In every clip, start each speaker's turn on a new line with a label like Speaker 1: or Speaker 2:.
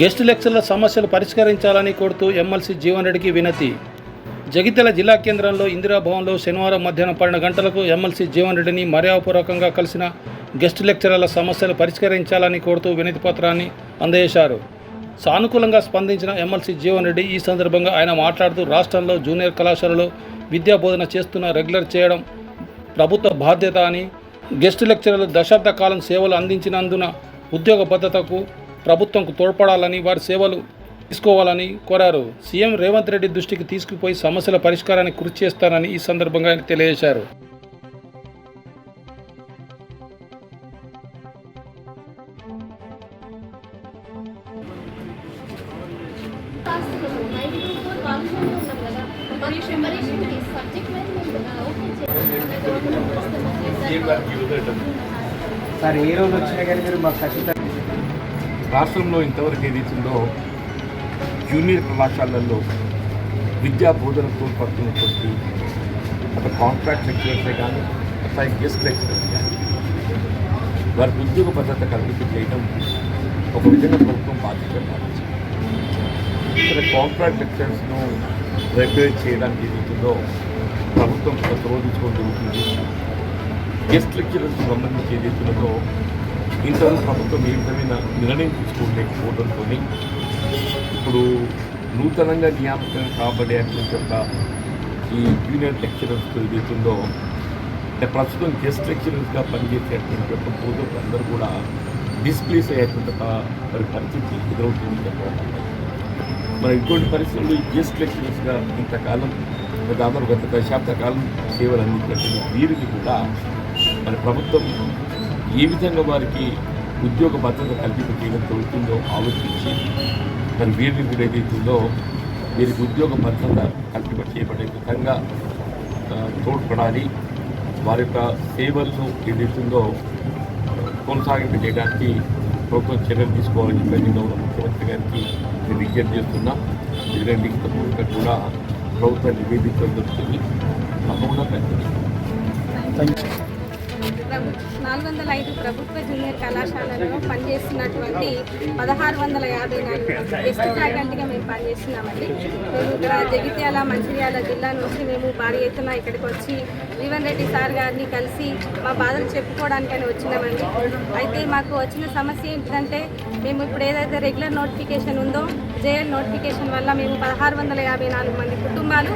Speaker 1: Guest లెక్చర్ల సమస్యలు పరిష్కరించాలని కోరుతూ ఎమ్మెల్సీ జీవన్ రెడ్డికి వినతి. జగిత్యాల జిల్లా కేంద్రంలో ఇందిరాభవన్లో శనివారం మధ్యాహ్నం పన్నెండు గంటలకు ఎమ్మెల్సీ జీవన్ రెడ్డిని మర్యాదపూర్వకంగా కలిసిన గెస్ట్ లెక్చరర్ల సమస్యలు పరిష్కరించాలని కోరుతూ వినతి పత్రాన్ని అందజేశారు. సానుకూలంగా స్పందించిన ఎమ్మెల్సీ జీవన్ రెడ్డి ఈ సందర్భంగా ఆయన మాట్లాడుతూ రాష్ట్రంలో జూనియర్ కళాశాలలో విద్యా బోధన చేస్తున్న రెగ్యులర్ చేయడం ప్రభుత్వ బాధ్యత అని గెస్ట్ లెక్చరర్లు దశాబ్ద కాలం సేవలు అందించినందున ఉద్యోగ భద్రతకు ప్రభుత్వంకు తోడ్పడాలని వారి సేవలు తీసుకోవాలని కోరారు. సీఎం రేవంత్ రెడ్డి దృష్టికి తీసుకుపోయి సమస్యల పరిష్కారానికి కృషి చేస్తానని ఈ సందర్భంగా ఆయన తెలియజేశారు.
Speaker 2: సార్ ఏ రోజు వచ్చినా కానీ మీరు మాకు ఖచ్చితంగా
Speaker 3: రాష్ట్రంలో ఇంతవరకు ఏదైతుందో జూనియర్ కళాశాలల్లో విద్యా బోధన తోడ్పడుతున్నటువంటి అటు కాంట్రాక్ట్ లెక్చరర్సే కానీ అట్లాగే గెస్ట్ లెక్చరర్స్ కానీ వారికి ఉద్యోగ భద్రత కల్పించి చేయడం ఒక విధంగా ప్రభుత్వం బాధ్యత భావించింది. ఇక్కడ కాంట్రాక్ట్ లెక్చరర్స్ను రెగ్యులేట్ చేయడానికి ఏదైతుందో ప్రభుత్వం ప్రతిరోధించుకోవడం జరుగుతుంది. గెస్ట్ లెక్చరర్స్ సంబంధించి ఏదైతున్నదో ఇంతవరకు ప్రభుత్వం ఏ విధమైన నిర్ణయం తీసుకోలేకపోవడంతో ఇప్పుడు నూతనంగా నియామకం కాబడేటువంటి యొక్క ఈ జూనియర్ లెక్చరర్స్ ఏదైతుందో అంటే ప్రస్తుతం గెస్ట్ లెక్చరర్స్గా పనిచేసేటువంటి యొక్క బోధకులందరూ కూడా డిస్ప్లేస్ అయ్యేటువంటి ఒక మరి పరిస్థితి ఎదురవుతుంది చెప్పడం మరి ఇటువంటి పరిస్థితుల్లో ఈ గెస్ట్ లెక్చరర్స్గా ఇంతకాలం దాదాపు గత దశాబ్ద కాలం సేవలు అందించినటువంటి వీరిని కూడా మరి ప్రభుత్వం ఏ విధంగా వారికి ఉద్యోగ భద్రత కల్పింప చేయడం జరుగుతుందో ఆలోచించి దాని వీరిని కూడా ఏదైతుందో వీరికి ఉద్యోగ భద్రత కల్పింప చేయబడే విధంగా తోడ్పడాలి. వారి యొక్క సేవలను ఏదైతుందో కొనసాగింపు చేయడానికి ప్రభుత్వం చర్యలు తీసుకోవాలని చెప్పి గౌరవ ముఖ్యమంత్రి గారికి నేను విజ్ఞప్తి చేస్తున్నా. ఎందుకంటే లిఖితపూర్వకంగా కూడా ప్రభుత్వం నివేదించడం జరుగుతుంది తప్పకుండా థ్యాంక్
Speaker 4: యూ నాలుగు వందల ఐదు ప్రభుత్వ జూనియర్ కళాశాలలో పనిచేస్తున్నటువంటి పదహారు వందల యాభై నాలుగు గెస్ట్ ఫ్యాకల్టీగా మేము పనిచేస్తున్నామండి. మేము ఇక్కడ జగిత్యాల మంచిర్యాల జిల్లా నుంచి మేము భారీ ఎత్తున ఇక్కడికి వచ్చి జీవన్ రెడ్డి సార్ గారిని కలిసి మా బాధలు చెప్పుకోవడానికని వచ్చినామండి. అయితే మాకు వచ్చిన సమస్య ఏంటంటే మేము ఇప్పుడు ఏదైతే రెగ్యులర్ నోటిఫికేషన్ ఉందో జేఎల్ నోటిఫికేషన్ వల్ల మేము పదహారు వందల యాభై నాలుగు మంది కుటుంబాలు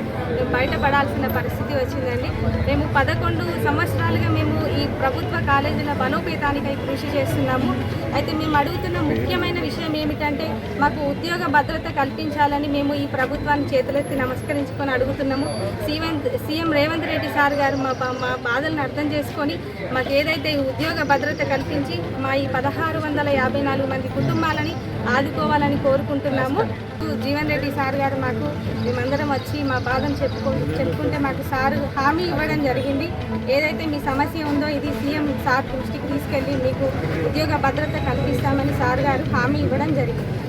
Speaker 4: బయటపడాల్సిన పరిస్థితి వచ్చిందండి. మేము పదకొండు సంవత్సరాలుగా మేము ఈ ప్రభుత్వ కాలేజీల బలోపేతానికై కృషి చేస్తున్నాము. అయితే మేము అడుగుతున్న ముఖ్యమైన విషయం ఏమిటంటే మాకు ఉద్యోగ భద్రత కల్పించాలని మేము ఈ ప్రభుత్వాన్ని చేతులెత్తి నమస్కరించుకొని అడుగుతున్నాము. CM CM Revanth Reddy sir గారు మా మా బాధలను అర్థం చేసుకొని మాకు ఏదైతే ఉద్యోగ భద్రత కల్పించి మా ఈ పదహారు వందల యాభై నాలుగు మంది కుటుంబాలని ఆదుకోవాలని కోరుకుంటున్నాము. జీవన్ రెడ్డి సార్ గారు మాకు మేమందరం వచ్చి మా బాధను చెప్పుకో చెప్పుకుంటే మాకు సారు హామీ ఇవ్వడం జరిగింది. ఏదైతే మీ సమస్య ఉందో ఇది సార్ దృష్టికి తీసుకెళ్ళి మీకు ఉద్యోగ భద్రత కల్పిస్తామని సార్ గారు హామీ ఇవ్వడం జరిగింది.